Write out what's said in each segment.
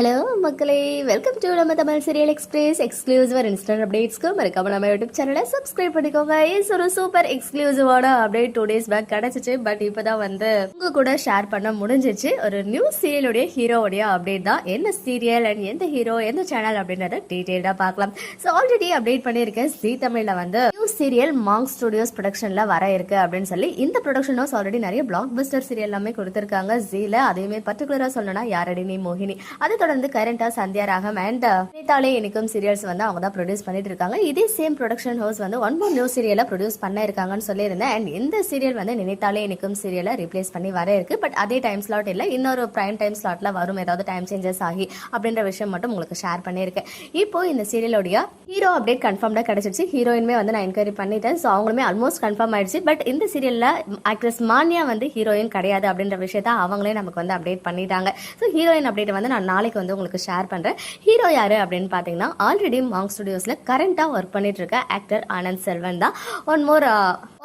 Hello மக்களே. Welcome to நம்ம Tamil serial express எக்ஸ்க்ளூசிவாக இன்ஸ்டன்ட் அப்டேட்ஸ்க்கு மறக்காம நம்ம யூடியூப் சேனலை சப்ஸ்கிரைப் பண்ணிக்கோங்க. இஸ் ஒரு சூப்பர் எக்ஸ்க்ளூசிவான அப்டேட் டூ டேஸ் பேக் கிடச்சிச்சு. பட் இப்போ தான் வந்து உங்க கூட ஷேர் பண்ண முடிஞ்சிச்சு. ஒரு நியூ சீரியலுடைய ஹீரோவுடைய அப்டேட் தான். என்ன சீரியல் அண்ட் எந்த ஹீரோ எந்த சேனல் அப்படின்றத டீட்டெயிலாக பார்க்கலாம். ஸோ ஆல்ரெடி அப்டேட் பண்ணியிருக்கேன். ஜீ தமிழில் வந்து நியூ சீரியல் மாங் ஸ்டுடியோஸ் ப்ரொடக்ஷனில் வர இருக்கு அப்படின்னு சொல்லி இந்த ப்ரொடக்ஷன் ஹவுஸ் ஆல்ரெடி நிறைய பிளாக் பஸ்டர் சீரியல் எல்லாமே கொடுத்துருக்காங்க. ஜீல அதேமாதிரி பர்டிகுலராக சொல்லணும்னா யாரடி நீ மோகினி. அதை தொடர்ந்து கரண்டா சந்தியா ராகம் அண்ட் uh, நினைத்தாலே எனக்கும் சீரியல்ஸ் வந்து அவங்க தான் ப்ரொடியூஸ் பண்ணிட்டு இருக்காங்க. இதே சேம் ப்ரொடக்ஷன் ஹவுஸ் வந்து ஒன் மோர் நியூ சீரியலை ப்ரொடியூஸ் பண்ண இருக்காங்கன்னு சொல்லியிருந்தேன். அண்ட் இந்த சீரியல் வந்து நினைத்தாலே எனக்கும் சீரியலை ரீப்ளேஸ் பண்ணி வர இருக்கு. பட் அதே டைம் ஸ்லாட் இல்லை இன்னொரு பிரைம் டைம் ஸ்லாட்ல வரும். ஏதாவது டைம் சேஞ்சஸ் ஆகி அப்படின்ற விஷயம் மட்டும் உங்களுக்கு ஷேர் பண்ணியிருக்கேன். இப்போ இந்த சீரியலுடைய ஹீரோ அப்டேட் கன்ஃபார்ம்டாக கிடைச்சிருச்சு. ஹீரோயினுமே வந்து நான் என்கொயரி பண்ணிட்டேன். ஸோ அவங்களுமே ஆல்மோஸ்ட் கன்ஃபார்ம் ஆயிடுச்சு. பட் இந்த சீரியல்ல ஆக்ட்ரஸ் மானியா வந்து ஹீரோயின் கிடையாது அப்படின்ற விஷயத்த அவங்களே நமக்கு வந்து அப்டேட் பண்ணிட்டாங்க. ஸோ ஹீரோயின் அப்டேட் வந்து நான் நாளைக்கு வந்து உங்களுக்கு ஷேர் பண்றேன். ஹீரோ யாரு அப்படின்னு பார்த்தீங்கன்னா ஆல்ரெடி மாங் ஸ்டுடியோஸ்ல கரண்ட்டாக ஒர்க் பண்ணிட்டு இருக்க ஆக்டர் ஆனந்த் செல்வன் தான். One more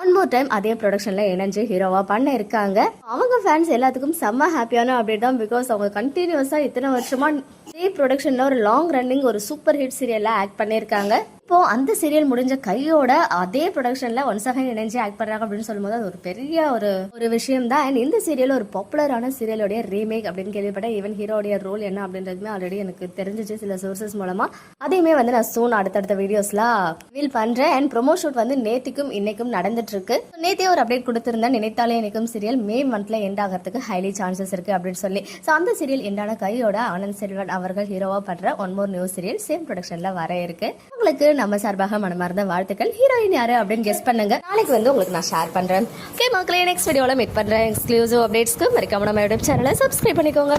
one more time அதே ப்ரொடக்ஷனில் இணைஞ்சு ஹீரோவா பண்ண இருக்காங்க. அவங்க ஃபேன்ஸ் எல்லாத்துக்கும் செம்ம ஹாப்பியான அப்டேட் தான் பிகாஸ் அவங்க கண்டினியூஸாக இத்தனை வருஷமா இதே ப்ரொடக்ஷனில் ஒரு லாங் ரன்னிங் ஒரு சூப்பர் ஹிட் சீரியல்ல ஆக்ட் பண்ணியிருக்காங்க இப்போ அந்த சீரியல் முடிஞ்ச கையோட அதே ப்ரொடக்ஷன்ல ஒன்ஸ் அகைன் இணைஞ்சு ஆக்ட் பண்றாங்க அப்படின்னு சொல்லும்போது அது ஒரு பெரிய ஒரு ஒரு விஷயம் தான் அண்ட் இந்த சீரியல் ஒரு பாப்புலரான சீரியலோடைய ரீமேக் அப்படின்னு கேள்விப்பட்டேன். ஈவன் ஹீரோடைய ரோல் என்ன அப்படின்றதுமே ஆல்ரெடி எனக்கு தெரிஞ்சிச்சு சில சோர்சஸ் மூலமா. அதையுமே வந்து நான் சூன் அடுத்தடுத்த வீடியோஸ்ல ஃபீல் பண்றேன். அண்ட் ப்ரொமோ ஷூட் வந்து நேத்திக்கும் இன்னைக்கும் நடந்துட்டு இருக்கு நேத்தே ஒரு அப்டேட் கொடுத்திருந்தேன். நினைத்தாலே இன்னைக்கும் சீரியல் மே மந்த்ல எண்ட் ஆகிறதுக்கு ஹைலி சான்சஸ் இருக்கு அப்படின்னு சொல்லி. ஸோ அந்த சீரியல் எண்டான கையோட ஆனந்த் செல்வன் அவர்கள் ஹீரோவா பண்ற one more new serial same ப்ரொடக்ஷன்ல வர இருக்கு. உங்களுக்கு நம்ம சார்பாக மனமார்ந்த வாழ்த்துக்கள். ஹீரோயின் யாரு அப்படின்னு கெஸ் பண்ணுங்க. நாளைக்கு வந்து உங்களுக்கு நான் ஷேர் பண்றேன். ஓகே மக்களே நெக்ஸ்ட் வீடியோல மீட் பண்றேன். எக்ஸ்க்ளூசிவ் அப்டேட்ஸ்க்கு மறக்காம நம்ம யூடியூப் சேனலை சப்ஸ்கிரைப் பண்ணிக்கோங்க.